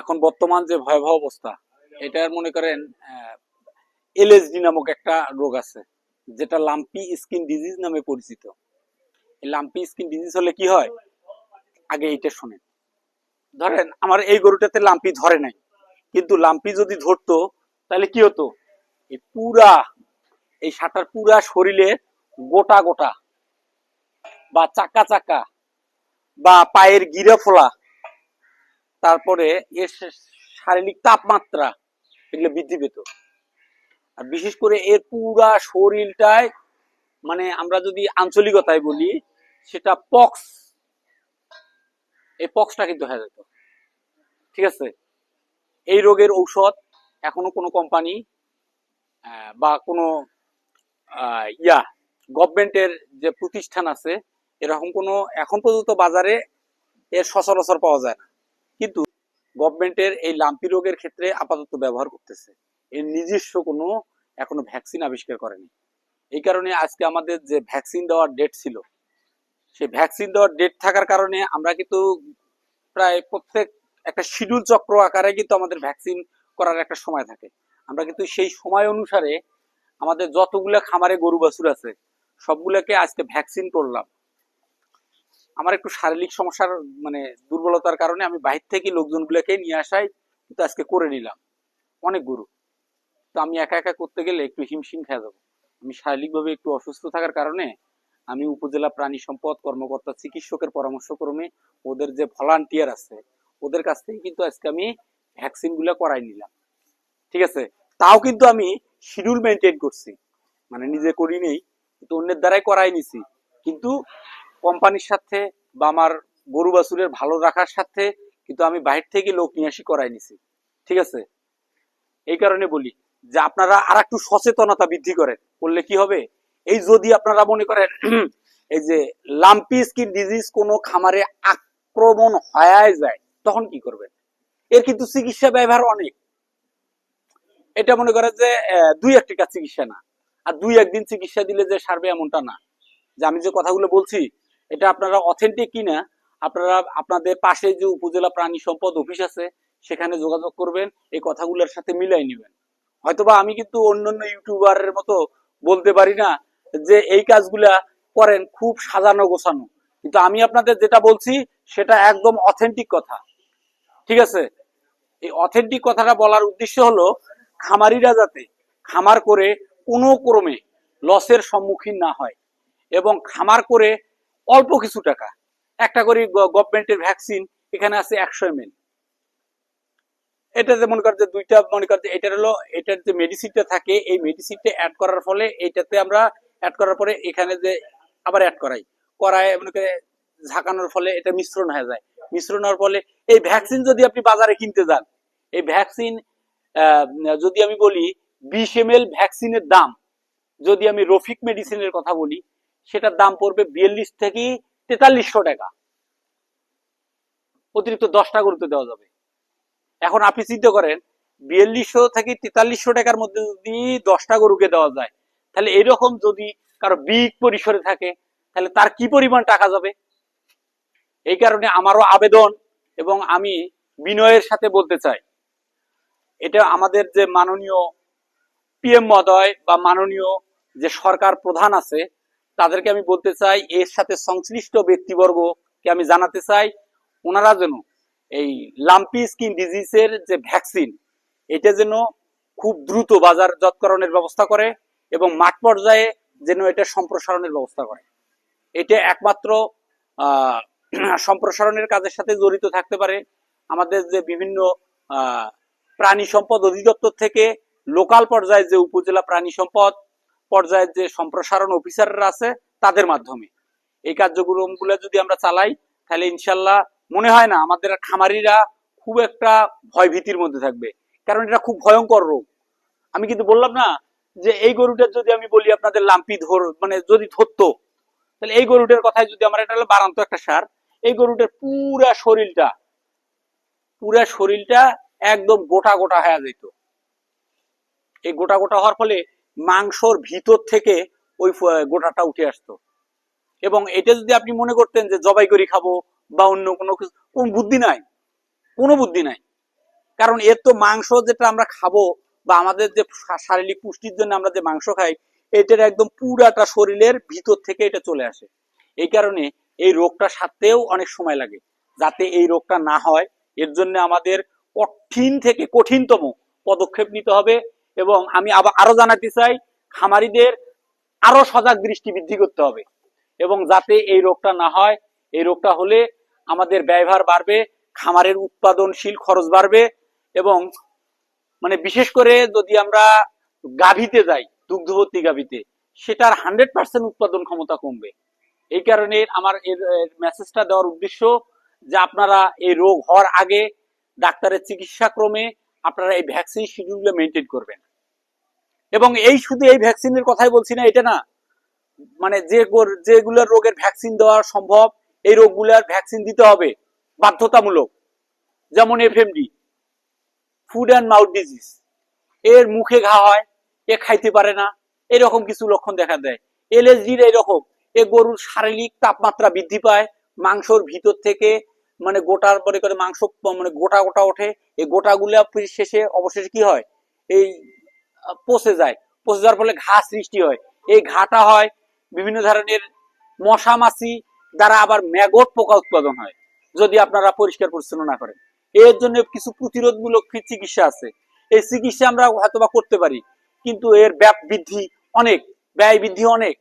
এখন বর্তমান যে ভয়াবহ অবস্থা, এটার মনে করেন এলএসডি নামক একটা রোগ আছে, যেটা লাম্পি স্কিন ডিজিজ নামে পরিচিত। লাম্পি স্কিন ডিজিজ হলে কি হয়? আগে এইটা শোনেন। ধরেন, আমার এই গরুটাতে লাম্পি ধরে নাই, কিন্তু লাম্পি যদি ধরতো, তাহলে কি হতো? এই পুরা, এই সাটার পুরা শরীরে গোটা গোটা, বা চাকা চাকা, বা পায়ের গিরা ফোলা তারপরে এর শারীরিক তাপমাত্রা এগুলো বৃদ্ধি পেত। আর বিশেষ করে এর পুরা শরীরটায় মানে আমরা যদি আঞ্চলিকতায় বলি, সেটা পক্স, এই পক্সটা কিন্তু হয়ে যেত। ঠিক আছে? এই রোগের ঔষধ এখনও কোনো কোম্পানি বা কোনো ইয়া গভর্নমেন্টের যে প্রতিষ্ঠান আছে, এরকম কোনো এখন পর্যন্ত বাজারে এর সচরাচর পাওয়া যায় না। কিন্তু গভর্নমেন্টের এই লাম্পি রোগের ক্ষেত্রে আপাতত ব্যবহার করতেছে। এর নিজস্ব কোনো এখনও ভ্যাকসিন আবিষ্কার করেনি। এই কারণে আজকে আমাদের যে ভ্যাকসিন দেওয়ার ডেট ছিল, সেই ভ্যাকসিন দেওয়ার ডেট থাকার কারণে আমরা কিন্তু প্রায় প্রত্যেক একটা শিডিউল চক্র আকারে কিন্তু আমাদের ভ্যাকসিন করার একটা সময় থাকে। আমরা কিন্তু সেই সময় অনুসারে আমাদের যতগুলো খামারে গরু বাছুর আছে, সবগুলোকে আজকে ভ্যাকসিন করলাম। আমার একটু শারীরিক সমস্যার মানে দুর্বলতার কারণে আমি বাহির থেকে লোকজনগুলোকে নিয়ে আসাই কিন্তু আজকে করে নিলাম। অনেক গরু। তো আমি একা একা করতে গেলে একটু হিমশিম খেয়ে যাব। আমি শারীরিকভাবে একটু অসুস্থ থাকার কারণে আমি উপজেলা প্রাণী সম্পদ কর্মকর্তা চিকিৎসকের পরামর্শক্রমে ওদের যে ভলান্টিয়ার আছে, ওদের কাছ থেকে কিন্তু আজকে আমি ভ্যাকসিনগুলো করাই নিলাম। ঠিক আছে? তাও কিন্তু আমি শিডিউল মেনটেন করছি। মানে নিজে করি নেই কিন্তু অন্যের দ্বারাই করাই নিছি। কিন্তু কোম্পানির সাথে বা আমার গরু বাছুরের ভালো রাখার সাথে কিন্তু আমি বাইরে থেকে লোক নিয়ে আসি, করাই নিছি। ঠিক আছে? এই কারণে বলি যে আপনারা আর একটু সচেতনতা বৃদ্ধি করেন। করলে কি হবে? এই যদি আপনারা মনে করেন এই যে লাম্পি স্কিন ডিজিজ কোনো খামারে আক্রমণ হয়ে যায়, তখন কি করবেন? এর কিন্তু চিকিৎসা ব্যবহার অনেক। এটা মনে করে যে দুই এক টাকা চিকিৎসা না। আর দুই একদিন চিকিৎসা দিলে যে সারবে এমনটা না। যে আমি যে কথাগুলো বলছি এটা আপনারা অথেন্টিক কিনা, আপনারা আপনাদের পাশে যে উপজেলা প্রাণী সম্পদ অফিস আছে, সেখানে যোগাযোগ করবেন, এই কথাগুলোর সাথে মিলাই নেবেন। হয়তোবা আমি কিন্তু অন্যান্য ইউটিউবারের মতো বলতে পারি না যে এই কাজগুলা করেন খুব সাজানো গোছানো। কিন্তু আমি আপনাদের যেটা বলছি, সেটা একদম অথেন্টিক কথা। ঠিক আছে? এই অথেন্টিক কথাটা বলার উদ্দেশ্য হলো, খামারিরা যাতে খামার করে কোনো ক্রমে লসের সম্মুখীন না হয় এবং খামার করে অল্প কিছু টাকা। একটা করে গভর্নমেন্টের ভ্যাকসিন এখানে আছে একশো এম এল এটাতে মনে কর যে দুইটা মনে কর যে এটার হলো, এটার যে মেডিসিনটা থাকে, এই মেডিসিনটা অ্যাড করার ফলে এইটাতে আমরা অ্যাড করার পরে এখানে যে আবার অ্যাড করাই। করায় মনে করে ঝাঁকানোর ফলে এটা মিশ্রণ হয়ে যায়। মিশ্রণ হওয়ার ফলে এই ভ্যাকসিন যদি আপনি বাজারে কিনতে যান, এই ভ্যাকসিন যদি আমি বলি, বিশ এম ভ্যাকসিনের দাম, যদি আমি রফিক মেডিসিনের কথা বলি সেটার দাম পড়বে বিয়াল্লিশ থেকে তেতাল্লিশশো টাকা। অতিরিক্ত দশটা গরুতে দেওয়া যাবে। এখন আপনি চিন্তা করেন, বিয়াল্লিশশো থেকে তেতাল্লিশশো টাকার মধ্যে যদি দশটা গরুকে দেওয়া যায়, তাহলে এরকম যদি কারও বিগ পরিসরে থাকে, তাহলে তার কি পরিমাণ টাকা যাবে? এই কারণে আমারও আবেদন এবং আমি বিনয়ের সাথে বলতে চাই, এটা আমাদের যে মাননীয় পিএম মহোদয় বা মাননীয় যে সরকার প্রধান আছে তাদেরকে আমি বলতে চাই, এর সাথে সংশ্লিষ্ট ব্যক্তিবর্গকে আমি জানাতে চাই, ওনারা যেন এই লাম্পি স্কিন ডিজিজের যে ভ্যাকসিন, এটা যেন খুব দ্রুত বাজারজাতকরণের ব্যবস্থা করে এবং মাঠ পর্যায়ে যেন এটা সম্প্রসারণের ব্যবস্থা করে। এটা একমাত্র সম্প্রসারণের কাজের সাথে জড়িত থাকতে পারে। আমাদের যে বিভিন্ন প্রাণী সম্পদ অধিদপ্তর থেকে লোকাল পর্যায়ে যে উপজেলা প্রাণী সম্পদ পর্যায়ের যে সম্প্রসারণ অফিসাররা আছে, তাদের মাধ্যমে। এই কার্যক্রমগুলো যদি আমরা চালাই, তাহলে ইনশাল্লাহ মনে হয় না আমাদের খামারিরা খুব একটা ভয় ভীতির মধ্যে থাকবে। কারণ এটা খুব ভয়ঙ্কর রোগ। আমি কিন্তু বললাম না যে এই গরুটার যদি আমি বলি আপনাদের লাম্পি ধর মানে যদি ধরতো, তাহলে এই গরুটার কথাই যদি আমার, এটা হলো বারান্ত একটা সার। এই গরুটার পুরা শরীরটা পুরা শরীরটা একদম গোটা গোটা হয়ে যেত। এই গোটা গোটা হওয়ার ফলে মাংসর ভিতর থেকে ওই গোটাটা উঠে আসতো। এবং এটা যদি আপনি মনে করতেন যে জবাই করি খাব বা অন্য কোনো কোন বুদ্ধি নাই। কোনো বুদ্ধি নাই। কারণ এর তো মাংস যেটা আমরা খাব বা আমাদের যে শারীরিক পুষ্টির জন্য আমরা যে মাংস খাই, এটার একদম পুরাটা শরীরের ভিতর থেকে এটা চলে আসে। এই কারণে এই রোগটা সারতেও অনেক সময় লাগে। যাতে এই রোগটা না হয়, এর জন্য আমাদের কঠিন থেকে কঠিনতম পদক্ষেপ নিতে হবে। এবং আমি আবার আরও জানাতে চাই, খামারিদের আরও সজাগ দৃষ্টি বৃদ্ধি করতে হবে এবং যাতে এই রোগটা না হয়, এই রোগটা হলে আমাদের ব্যয়ভার বাড়বে, খামারের উৎপাদনশীল খরচ বাড়বে এবং মানে বিশেষ করে যদি আমরা গাভীতে যাই দুগ্ধবর্তী গাভীতে, সেটার হান্ড্রেড পার্সেন্ট উৎপাদন ক্ষমতা কমবে। এই কারণে আমার এর মেসেজটা দেওয়ার উদ্দেশ্য যে আপনারা এই রোগ হওয়ার আগে ডাক্তারের চিকিৎসা ক্রমে আপনারা এই ভ্যাকসিন শিডিউলগুলো মেনটেন করবেন। এবং এই শুধু এই ভ্যাকসিনের কথাই বলছি না, এটা না মানে যে যেগুলোর রোগের ভ্যাকসিন দেওয়া সম্ভব, এই রোগগুলোর ভ্যাকসিন দিতে হবে, বাধ্যতামূলক। যেমন F FMD food and mouth disease এর মুখে ঘা হয়, এ খাইতে পারে না, এরকম কিছু লক্ষণ দেখা দেয়। এলএসডির এরকম, এ গরুর শারীরিক তাপমাত্রা বৃদ্ধি পায়, মাংসর ভিতর থেকে মানে গোটার মনে করে মাংস মানে গোটা গোটা ওঠে, এই গোটাগুলা শেষে অবশেষে কি হয়? এই পচে যায়। পচে যাওয়ার ফলে ঘা সৃষ্টি হয়। এই ঘাটা হয় বিভিন্ন ধরনের মশা মাছি দ্বারা আবার ম্যাগট পোকা উৎপাদন হয়, যদি আপনারা পরিষ্কার পরিচ্ছন্ন না করেন। এর জন্য কিছু প্রতিরোধমূলক চিকিৎসা আছে। এই চিকিৎসা আমরা হয়তোবা করতে পারি, কিন্তু এর ব্যাপ বৃদ্ধি অনেক, ব্যয় বৃদ্ধি অনেক।